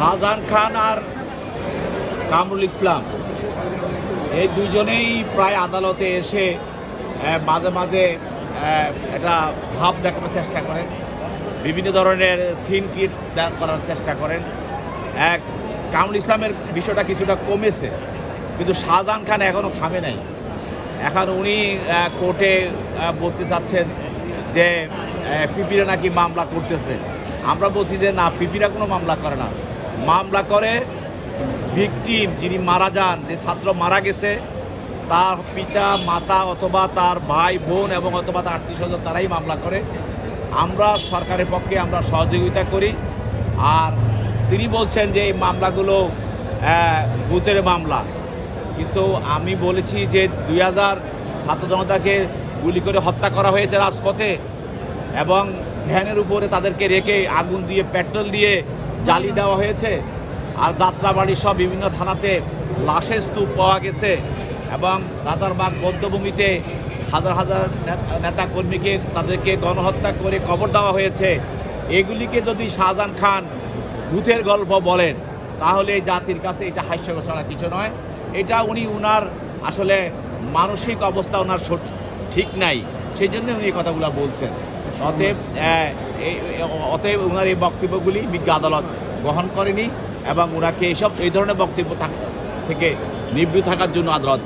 শাহজাহান খান আর কামরুল ইসলাম। এই দুজনেই প্রায় আদালতে এসে মাঝে মাঝে একটা ভাব দেখানোর চেষ্টা করেন। বিভিন্ন ধরনের সিন কিট করার চেষ্টা করেন। এক, কামরুল ইসলামের বিষয়টা কিছুটা কমেছে, কিন্তু শাহজাহান খান এখনও থামে নাই। এখন উনি কোর্টে বলতে চাচ্ছেন যে পিপিরা নাকি মামলা করতেছে। আমরা বলছি যে, না, পিপিরা কোনো মামলা করে না। মামলা করে ভিকটিম যিনি মারা যান, যে ছাত্র মারা গেছে, তার পিতা, মাতা অথবা তার ভাই, বোন এবং অথবা তার আত্মীয় স্বজন, তারাই মামলা করে। আমরা সরকারের পক্ষে আমরা সহযোগিতা করি। আর তিনি বলছেন যে এই মামলাগুলো ভূতের মামলা। কিন্তু আমি বলেছি যে দুই হাজার ছাত্র জনতাকে গুলি করে হত্যা করা হয়েছে রাজপথে এবং ভ্যানের উপরে তাদেরকে রেখে আগুন দিয়ে, পেট্রোল দিয়ে জ্বালিয়ে দেওয়া হয়েছে। আর যাত্রাবাড়ি সব বিভিন্ন থানাতে লাশের স্তূপ পাওয়া গেছে এবং রাজারবাগ বদ্ধভূমিতে হাজার হাজার নেতা কর্মীকে তাদেরকে গণহত্যা করে কবর দেওয়া হয়েছে। এগুলিকে যদি শাহজাহান খান ভূতের গল্প বলেন, তাহলে এই জাতির কাছে এটা হাস্য ছাড়া কিছু নয়। এটা উনি উনার আসলে মানসিক অবস্থা ওনার ঠিক নাই। সেই জন্য উনি এই কথাগুলো বলছেন। অতএব অতএব ওনার এই বক্তব্যগুলি বিজ্ঞ আদালত গ্রহণ করেনি এবং ওনাকে এইসব, এই ধরনের বক্তব্য থেকে নিবৃত থাকার জন্য আদালত